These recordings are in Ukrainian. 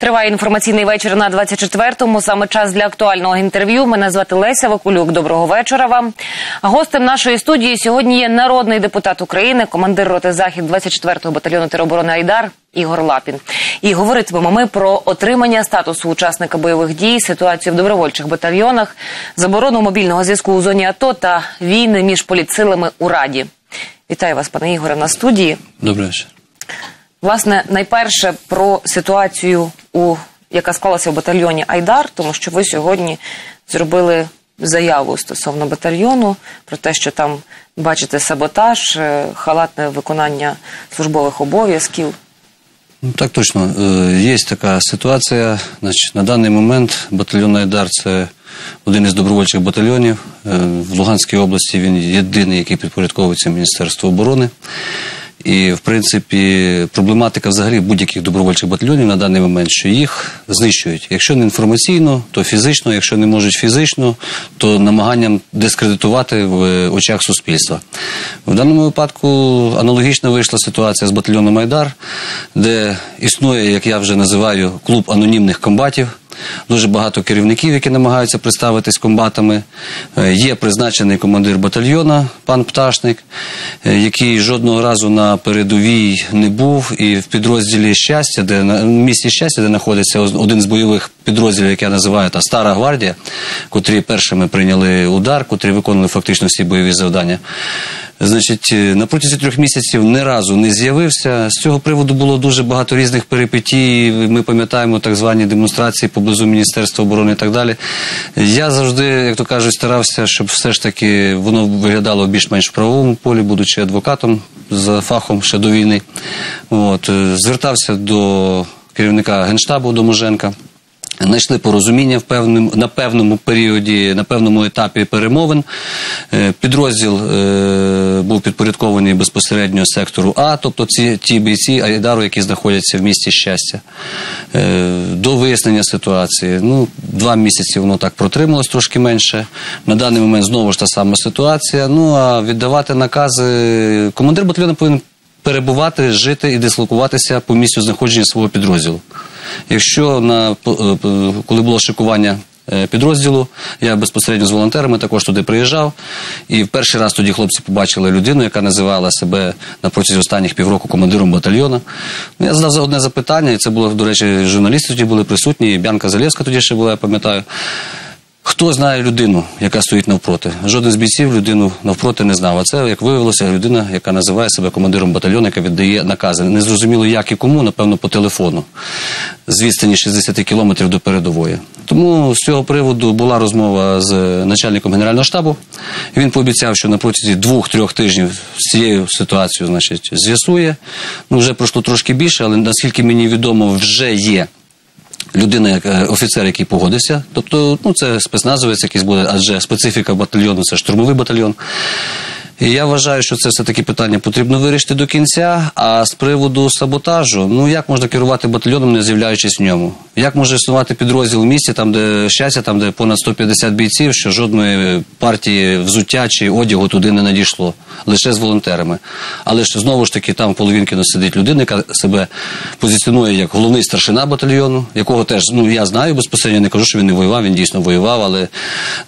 Триває інформаційний вечір на 24-му. Саме час для актуального інтерв'ю. Мене звати Леся Вакулюк. Доброго вечора вам. Гостем нашої студії сьогодні є народний депутат України, командир роти захід 24-го батальйону тероборони Айдар Ігор Лапін. І говоритимемо ми про отримання статусу учасника бойових дій, ситуацію в добровольчих батальйонах, заборону мобільного зв'язку у зоні АТО та війни між політсилами у Раді. Вітаю вас, пане Ігоре, на студії. Добрий вечір. Власне, найперше про ситуацію, у яка склалася в батальйоні Айдар, тому що ви сьогодні зробили заяву стосовно батальйону про те, що там бачите саботаж, е, халатне виконання службових обов'язків. Ну, Так точно. Е, Є така ситуація. Значить, на даний момент батальйон Айдар це один із добровольчих батальйонів. Е, В Луганській області він єдиний, який підпорядковується Міністерству оборони. І, в принципі, проблематика взагалі будь-яких добровольчих батальйонів на даний момент, що їх знищують. Якщо не інформаційно, то фізично, якщо не можуть фізично, то намаганням дискредитувати в очах суспільства. В даному випадку аналогічно вийшла ситуація з батальйоном Майдар, де існує, як я вже називаю, клуб анонімних комбатів. Дуже багато керівників, які намагаються представитись комбатами. Е, Є призначений командир батальйона, пан Пташник, е, який жодного разу на передовій не був. І в підрозділі щастя, де на місті щастя, де знаходиться один з бойових підрозділів, який я називаю та Стара гвардія, котрі першими прийняли удар, котрі виконували фактично всі бойові завдання. Значить, е, на протязі трьох місяців ні разу не з'явився. З цього приводу було дуже багато різних перипетій. Ми пам'ятаємо так звані демонстрації поблизу Міністерства оборони і так далі. Я завжди, як то кажуть, старався, щоб все ж таки воно виглядало більш-менш в правовому полі, будучи адвокатом за фахом ще до війни. От, е, звертався до керівника генштабу Доможенка. Знайшли порозуміння в певним, на певному періоді, на певному етапі перемовин. Е, Підрозділ е, був підпорядкований безпосередньо сектору А, тобто ці ті бійці Айдару, які знаходяться в місті щастя. Е, До вияснення ситуації. Ну, два місяці воно так протрималось трошки менше. На даний момент знову ж та сама ситуація. Ну а віддавати накази командир батальйону повинен перебувати, жити і дислокуватися по місцю знаходження свого підрозділу. Якщо на е, п- коли було шикування е, підрозділу, я безпосередньо з волонтерами також туди приїжджав. І в перший раз тоді хлопці побачили людину, яка називала себе на протязі останніх півроку командиром батальйону. Ну, я задав одне запитання, і це було, до речі, журналісти тоді були присутні, і Бянка Залєвська тоді ще була, я пам'ятаю. Хто знає людину, яка стоїть навпроти? Жоден з бійців людину навпроти не знав. А це, як виявилося, людина, яка називає себе командиром батальйону, яка віддає накази. Незрозуміло, як і кому, напевно, по телефону. З відстані 60 кілометрів до передової. Тому з цього приводу була розмова з начальником генерального штабу. Він пообіцяв, що на протязі двох-трьох тижнів з цією ситуацією значить, з'ясує. Ну, вже пройшло трошки більше, але наскільки мені відомо, вже є людина, офіцер, який погодився. Тобто, ну це спецназовець, якийсь буде, адже специфіка батальйону це штурмовий батальйон. Я вважаю, що це все-таки питання потрібно вирішити до кінця. А з приводу саботажу, ну як можна керувати батальйоном, не з'являючись в ньому? Як може існувати підрозділ в місті, там, де щастя, там, де понад 150 бійців, що жодної партії взуття чи одягу туди не надійшло, лише з волонтерами. Але ж знову ж таки там половинки сидить людина, яка себе позиціонує як головний старшина батальйону, якого теж ну я знаю безпосередньо, не кажу, що він не воював, він дійсно воював, але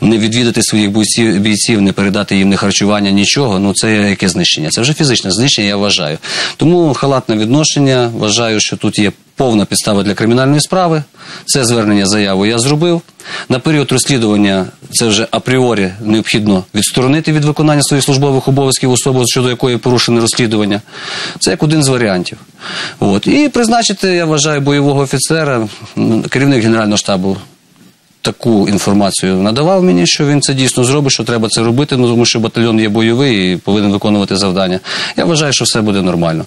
не відвідати своїх бійців, бійців не передати їм не харчування, нічого. Ну це яке знищення? Це вже фізичне знищення, я вважаю. Тому халатне відношення. Вважаю, що тут є повна підстава для кримінальної справи. Це звернення заяву я зробив. На період розслідування це вже апріорі необхідно відсторонити від виконання своїх службових обов'язків особу, щодо якої порушене розслідування. Це як один з варіантів. От. І призначити, я вважаю, бойового офіцера, керівник Генерального штабу таку інформацію надавав мені, що він це дійсно зробить, що треба це робити, ну тому що батальйон є бойовий і повинен виконувати завдання. Я вважаю, що все буде нормально.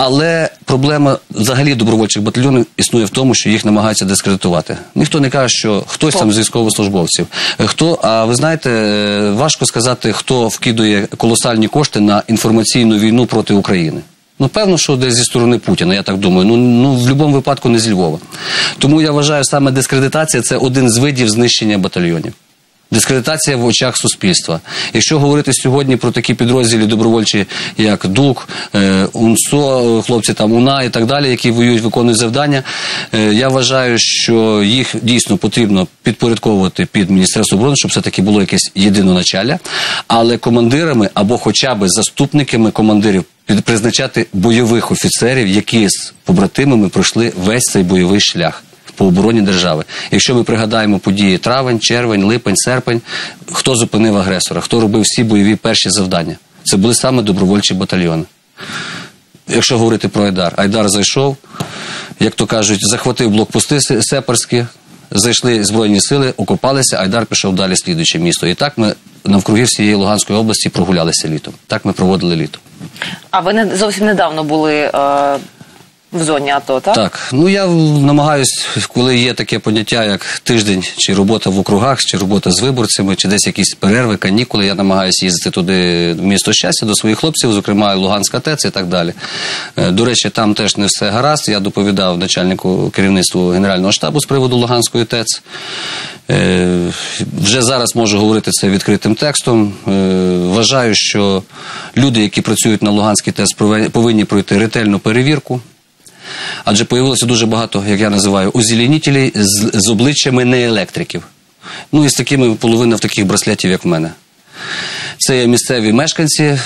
Але проблема взагалі добровольчих батальйонів існує в тому, що їх намагаються дискредитувати. Ніхто не каже, що хтось там з військовослужбовців. Е, Хто, а ви знаєте, е, важко сказати, хто вкидує колосальні кошти на інформаційну війну проти України. Ну, певно, що десь зі сторони Путіна, я так думаю. Ну, ну в будь-якому випадку не зі Львова. Тому я вважаю, саме дискредитація це один з видів знищення батальйонів. Дискредитація в очах суспільства. Якщо говорити сьогодні про такі підрозділи добровольчі, як ДУК, е, УНСО, хлопці там УНА і так далі, які воюють, виконують завдання, е, я вважаю, що їх дійсно потрібно підпорядковувати під Міністерство оборони, щоб все-таки було якесь єдиноначалля, але командирами або хоча б заступниками командирів призначати бойових офіцерів, які з побратимами пройшли весь цей бойовий шлях по обороні держави. Якщо ми пригадаємо події травень, червень, липень, серпень, хто зупинив агресора, хто робив всі бойові перші завдання? Це були саме добровольчі батальйони. Якщо говорити про Айдар, Айдар зайшов, як то кажуть, захватив блокпости се- сепарські, зайшли збройні сили, окопалися, Айдар пішов далі слідуюче місто. І так ми навкруги всієї Луганської області прогулялися літом. Так ми проводили літо. А ви не зовсім недавно були е, в зоні АТО, так? Так, ну я намагаюсь, коли є таке поняття, як тиждень, чи робота в округах, чи робота з виборцями, чи десь якісь перерви, канікули, я намагаюся їздити туди в місто щастя до своїх хлопців, зокрема Луганська ТЕЦ і так далі. Е, До речі, там теж не все гаразд. Я доповідав начальнику керівництву Генерального штабу з приводу Луганської ТЕЦ. Е, Вже зараз можу говорити це відкритим текстом. Е, Вважаю, що люди, які працюють на Луганській ТЕЦ, повинні пройти ретельну перевірку. Адже появилося дуже багато, як я називаю, озеленітелей з, з обличчями не електриків. Ну і з такими половина в таких браслетів, як в мене. Це є місцеві мешканці.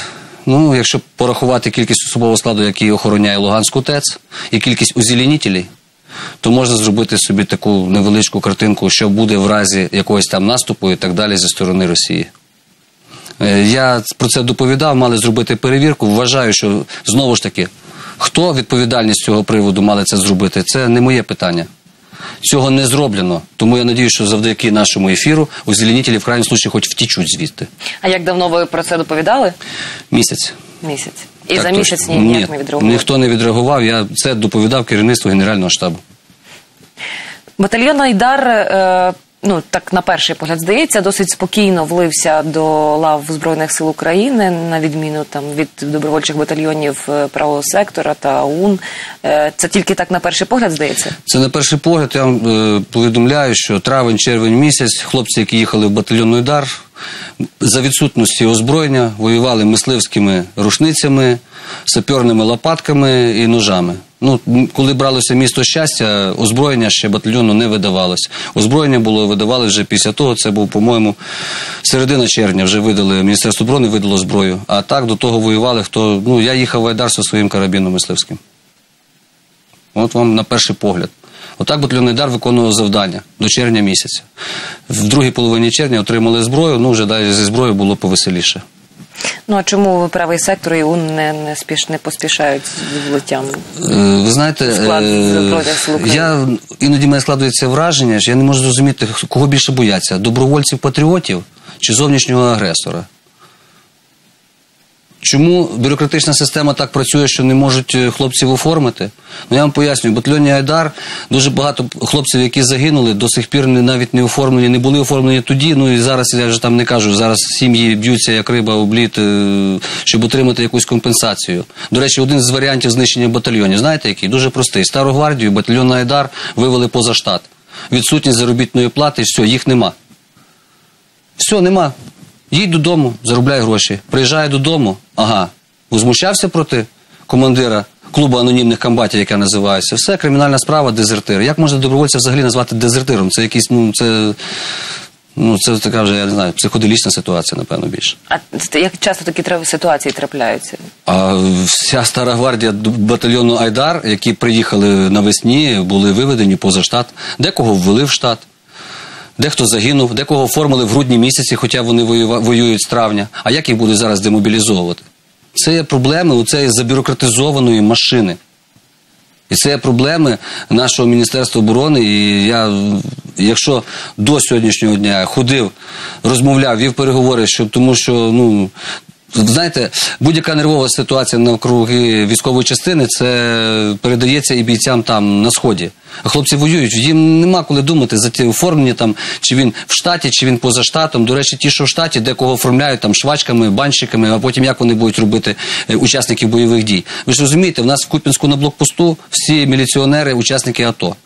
Ну, якщо порахувати кількість особового складу, який охороняє Луганську ТЕЦ, і кількість озеленітелей, то можна зробити собі таку невеличку картинку, що буде в разі якогось там наступу і так далі зі сторони Росії. Е, Я про це доповідав, мали зробити перевірку. Вважаю, що знову ж таки, хто відповідальність з цього приводу мали це зробити, це не моє питання. Цього не зроблено. Тому я надію, що завдяки нашому ефіру озеленітелі в крайньому случаї хоч втічуть звідти. А як давно ви про це доповідали? Місяць. Місяць. І Так за місяць ні, ніяк не відреагували? Ніхто не відреагував. Я це доповідав керівництву Генерального штабу. Батальйон Айдар, е, ну так на перший погляд здається, досить спокійно влився до лав Збройних сил України, на відміну там від добровольчих батальйонів е, правого сектора та ОУН. Е, Це тільки так на перший погляд здається. Це на перший погляд. Я вам е, повідомляю, що травень, червень місяць хлопці, які їхали в батальйон Удар, за відсутності озброєння воювали мисливськими рушницями, саперними лопатками і ножами. Ну, коли бралося місто щастя, озброєння ще батальйону не видавалось. Озброєння було видавали вже після того. Це був, по-моєму, середина червня. Вже видали Міністерство оборони видало зброю. А так до того воювали. Хто ну я їхав в Айдар зі своїм карабіном мисливським. От вам на перший погляд. Отак батальйонний дар виконував завдання до червня місяця. В другій половині червня отримали зброю, ну вже далі зі зброєю було повеселіше. Ну а чому правий сектор і УН не, не, спіш, не поспішають з влиттям? Е, Ви знаєте, Склад е, я іноді мене складується враження, що я не можу зрозуміти, кого більше бояться: добровольців-патріотів чи зовнішнього агресора. Чому бюрократична система так працює, що не можуть е, хлопців оформити? Ну я вам пояснюю, батальйоні Айдар дуже багато хлопців, які загинули, до сих пір навіть не оформлені, не були оформлені тоді. Ну і зараз я вже там не кажу. Зараз сім'ї б'ються як риба об лід, е, щоб отримати якусь компенсацію. До речі, один з варіантів знищення батальйонів, знаєте який? Дуже простий. Стару гвардію, батальйон Айдар вивели поза штат. Відсутність заробітної плати, все, їх нема. Все, нема. Їдь додому, заробляй гроші. Приїжджає додому, ага, возмущався проти командира клубу анонімних комбатів, яке називається. Все, кримінальна справа, дезертир. Як можна добровольця взагалі назвати дезертиром? Це якийсь, ну, це, ну, це така вже, я не знаю, психоделічна ситуація, напевно, більше. А як часто такі ситуації трапляються? А вся стара гвардія батальйону Айдар, які приїхали навесні, були виведені поза штат. Декого ввели в штат, дехто загинув, декого оформили в грудні місяці, хоча вони воюють з травня. А як їх будуть зараз демобілізовувати? Це є проблеми у цієї забюрократизованої машини. І це є проблеми нашого Міністерства оборони. І я, якщо до сьогоднішнього дня ходив, розмовляв, вів переговори, що, тому що, ну, знаєте, будь-яка нервова ситуація навкруги військової частини, це передається і бійцям там на сході. Хлопці воюють, їм нема коли думати за ті оформлення, там, чи він в штаті, чи він поза штатом. До речі, ті, що в штаті, де кого оформляють там швачками, банщиками, а потім як вони будуть робити е, учасників бойових дій. Ви ж розумієте, в нас в Купінську на блокпосту всі міліціонери, учасники АТО.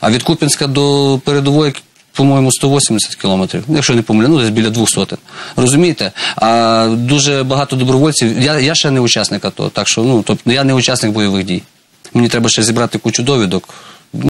А від Купінська до передової по-моєму, 180 кілометрів. Якщо не помиляю, ну десь біля двох сотень. Розумієте? А дуже багато добровольців. Я, я ще не учасник АТО, так що ну, тобто я не учасник бойових дій. Мені треба ще зібрати кучу довідок.